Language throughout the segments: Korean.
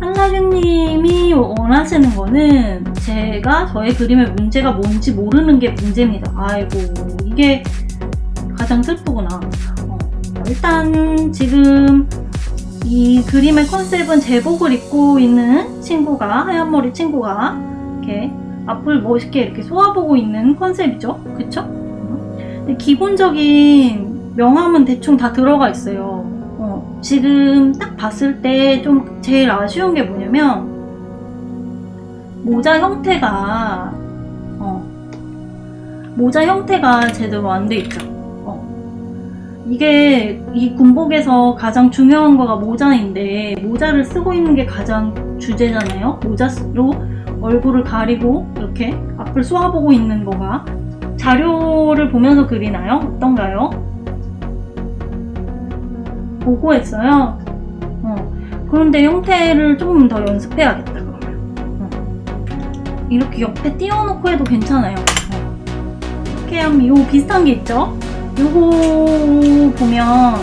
한라규님이 원하시는 거는 제가 저의 그림의 문제가 뭔지 모르는 게 문제입니다. 아이고 이게 가장 슬프구나. 어, 일단 지금 이 그림의 컨셉은 제복을 입고 있는 친구가 하얀 머리 친구가 이렇게 앞을 멋있게 이렇게 쏘아보고 있는 컨셉이죠. 그쵸? 근데 기본적인 명암은 대충 다 들어가 있어요. 어, 지금 딱 봤을 때 좀 제일 아쉬운 게 뭐냐면 모자 형태가 어, 모자 형태가 제대로 안 돼 있죠. 어. 이게 이 군복에서 가장 중요한 거가 모자인데 모자를 쓰고 있는 게 가장 주제잖아요. 모자로 얼굴을 가리고 이렇게 앞을 쏘아보고 있는 거가 자료를 보면서 그리나요? 어떤가요? 보고 했어요. 어. 그런데 형태를 조금 더 연습해야겠다, 그러면. 어. 이렇게 옆에 띄워놓고 해도 괜찮아요. 어. 이렇게 하면 요 비슷한 게 있죠? 요거 보면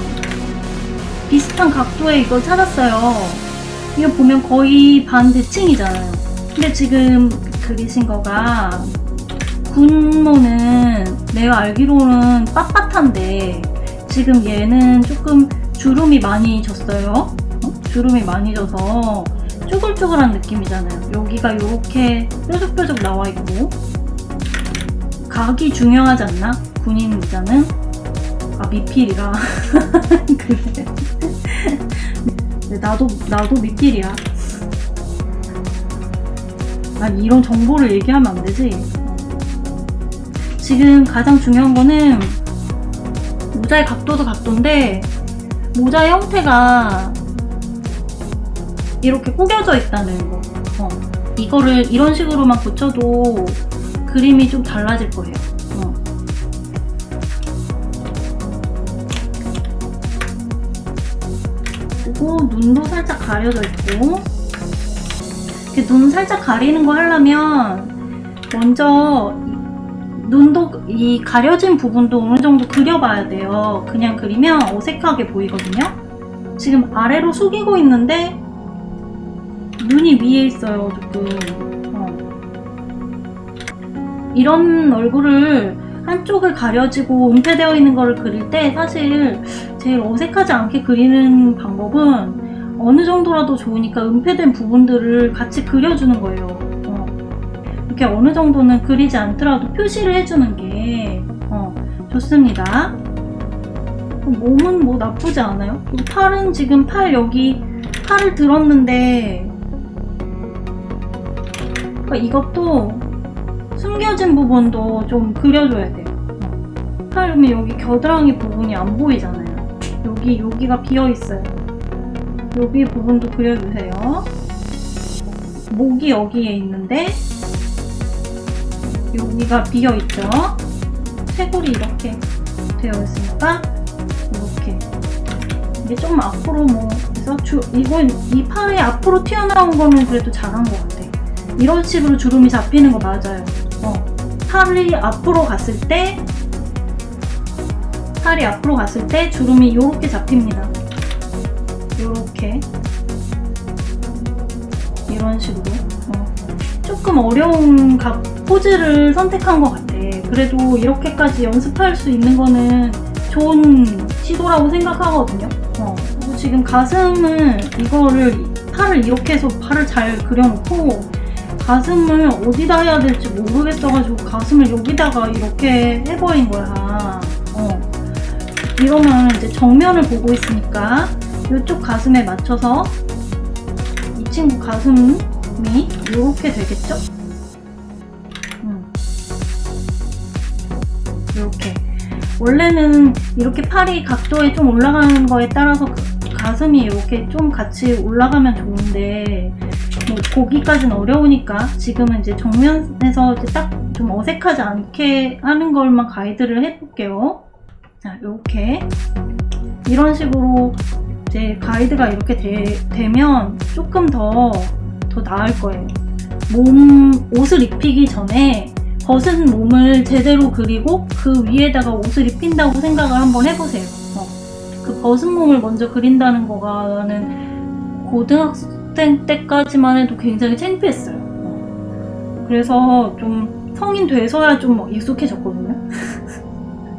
비슷한 각도의 이걸 찾았어요. 이거 보면 거의 반 대칭이잖아요. 근데 지금 그리신 거가 군모는 내가 알기로는 빳빳한데 지금 얘는 조금 주름이 많이 졌어요. 어? 주름이 많이 져서 쪼글쪼글한 느낌이잖아요. 여기가 이렇게 뾰족뾰족 나와 있고 각이 중요하지 않나? 군인 모자는 아 미필이라 그래. 네, 나도 나도 미필이야. 난 이런 정보를 얘기하면 안 되지. 지금 가장 중요한 거는 모자의 각도도 각도인데 모자의 형태가 이렇게 구겨져 있다는 거. 어. 이거를 이런 식으로만 고쳐도 그림이 좀 달라질 거예요. 어. 그리고 눈도 살짝 가려져 있고 이렇게 눈 살짝 가리는 거 하려면 먼저 눈도 이 가려진 부분도 어느 정도 그려봐야 돼요. 그냥 그리면 어색하게 보이거든요. 지금 아래로 숙이고 있는데 눈이 위에 있어요, 조금. 어. 이런 얼굴을 한쪽을 가려지고 은폐되어 있는 거를 그릴 때 사실 제일 어색하지 않게 그리는 방법은 어느 정도라도 좋으니까 은폐된 부분들을 같이 그려주는 거예요. 어. 이렇게 어느 정도는 그리지 않더라도 표시를 해주는 게 어, 좋습니다. 몸은 뭐 나쁘지 않아요. 팔은 지금 팔 여기 팔을 들었는데 그러니까 이것도 숨겨진 부분도 좀 그려줘야 돼요. 어. 팔면 여기 겨드랑이 부분이 안 보이잖아요. 여기 여기가 비어 있어요. 여기 부분도 그려주세요. 목이 여기에 있는데 여기가 비어 있죠. 쇄골이 이렇게 되어 있으니까 이렇게 이게 좀 앞으로 뭐 그래서 주 이건 이 팔이 앞으로 튀어나온 거는 그래도 잘한 것 같아. 이런 식으로 주름이 잡히는 거 맞아요. 어, 팔이 앞으로 갔을 때 팔이 앞으로 갔을 때 주름이 이렇게 잡힙니다. 이렇게 이런 식으로 어. 조금 어려운 각 포즈를 선택한 것 같아. 그래도 이렇게까지 연습할 수 있는 거는 좋은 시도라고 생각하거든요. 어. 지금 가슴은 이거를 팔을 이렇게 해서 팔을 잘 그려놓고 가슴을 어디다 해야 될지 모르겠어가지고 가슴을 여기다가 이렇게 해버린 거야. 어. 이러면 이제 정면을 보고 있으니까 이쪽 가슴에 맞춰서 이 친구 가슴이 이렇게 되겠죠? 이렇게. 원래는 이렇게 팔이 각도에 좀 올라가는 거에 따라서 가슴이 이렇게 좀 같이 올라가면 좋은데 뭐 거기까지는 어려우니까 지금은 이제 정면에서 이제 딱 좀 어색하지 않게 하는 걸만 가이드를 해볼게요. 자, 이렇게 이런 식으로 이제 가이드가 이렇게 되, 면 조금 더, 더 나을 거예요. 몸, 옷을 입히기 전에 벗은 몸을 제대로 그리고 그 위에다가 옷을 입힌다고 생각을 한번 해보세요. 어. 그 벗은 몸을 먼저 그린다는 거가는 고등학생 때까지만 해도 굉장히 창피했어요. 어. 그래서 좀 성인 돼서야 좀 익숙해졌거든요.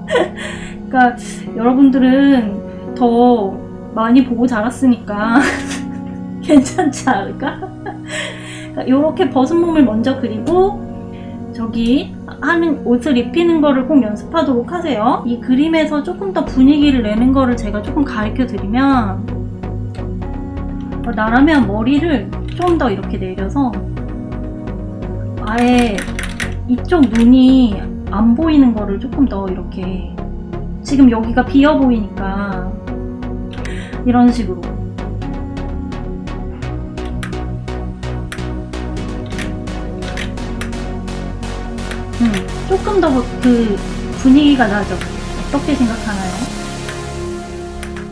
그러니까 여러분들은 더 많이 보고 자랐으니까 괜찮지 않을까? 이렇게 벗은 몸을 먼저 그리고 저기 하는 옷을 입히는 거를 꼭 연습하도록 하세요. 이 그림에서 조금 더 분위기를 내는 거를 제가 조금 가르쳐 드리면 어, 나라면 머리를 좀 더 이렇게 내려서 아예 이쪽 눈이 안 보이는 거를 조금 더 이렇게 지금 여기가 비어 보이니까 이런 식으로 조금 더 그 분위기가 나죠. 어떻게 생각하나요?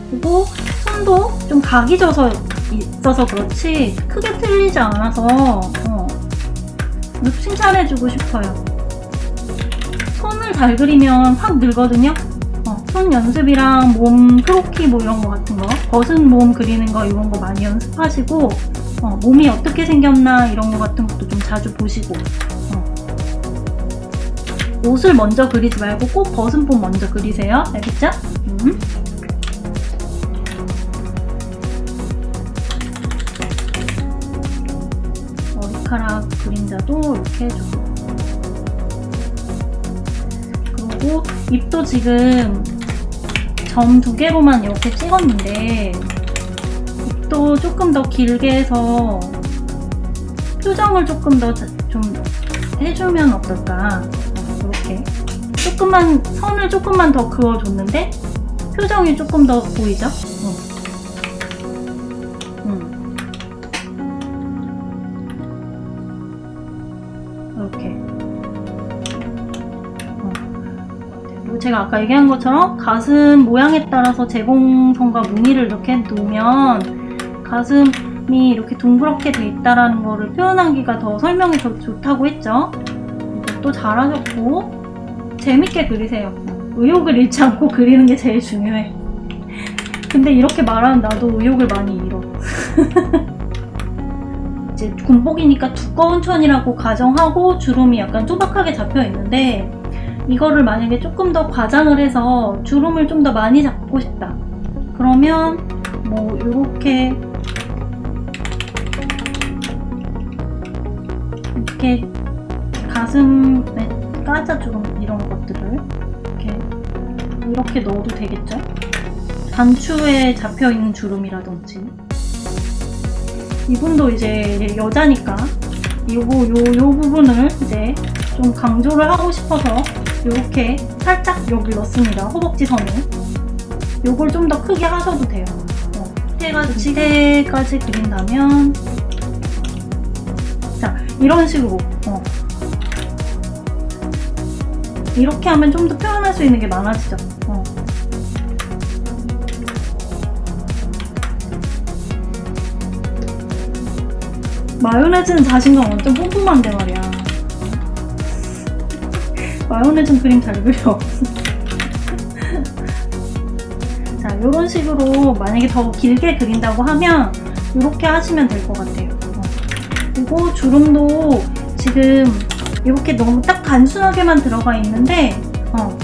그리고 손도 좀 각이 져서 있어서 그렇지 크게 틀리지 않아서 어, 칭찬해주고 싶어요. 손을 잘 그리면 확 늘거든요. 어, 손 연습이랑 몸 크로키 뭐 이런 거 같은 거, 벗은 몸 그리는 거 이런 거 많이 연습하시고 어, 몸이 어떻게 생겼나 이런 거 같은 것도 좀 자주 보시고 어. 옷을 먼저 그리지 말고 꼭몸 먼저 그리세요. 알겠죠? 음. 머리카락 그림자도 이렇게 해주고 그리고 입도 지금 점 두 개로만 이렇게 찍었는데 입도 조금 더 길게 해서 표정을 조금 더 좀 해주면 어떨까 조금만 선을 조금만 더 그어줬는데 표정이 조금 더 보이죠? 어. 음. 이렇게 어. 그리고 제가 아까 얘기한 것처럼 가슴 모양에 따라서 재봉선과 무늬를 이렇게 놓으면 가슴이 이렇게 둥그렇게 돼 있다라는 거를 표현하기가 더 설명이 더 좋다고 했죠. 또 잘하셨고 재밌게 그리세요. 의욕을 잃지 않고 그리는 게 제일 중요해. 근데 이렇게 말하는 나도 의욕을 많이 잃어. 이제 군복이니까 두꺼운 천이라고 가정하고 주름이 약간 쪼박하게 잡혀 있는데 이거를 만약에 조금 더 과장을 해서 주름을 좀 더 많이 잡고 싶다. 그러면 뭐 이렇게 이렇게 가슴에 까자 주름 이런 것들을 이렇게 이렇게 넣어도 되겠죠? 단추에 잡혀 있는 주름이라든지 이분도 이제 여자니까 요거 요, 요 부분을 이제 좀 강조를 하고 싶어서 이렇게 살짝 여기 넣습니다. 허벅지 선을. 요걸 좀 더 크게 하셔도 돼요. 어, 해가지고 지대까지 그린다면 자 이런 식으로 이렇게 하면 좀 더 표현할 수 있는 게 많아지죠. 어. 마요네즈는 자신감 완전 뿜뿜한데 말이야. 마요네즈는 그림 잘 그려. 자, 이런 식으로 만약에 더 길게 그린다고 하면 이렇게 하시면 될 것 같아요. 어. 그리고 주름도 지금 이렇게 너무 딱 단순하게만 들어가 있는데, 어.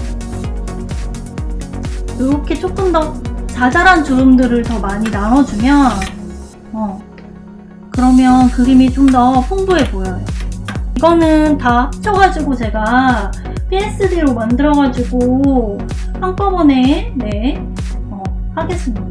이렇게 조금 더 자잘한 주름들을 더 많이 나눠주면, 어. 그러면 그림이 좀 더 풍부해 보여요. 이거는 다 합쳐가지고 제가 PSD로 만들어가지고 한꺼번에 네 어, 하겠습니다.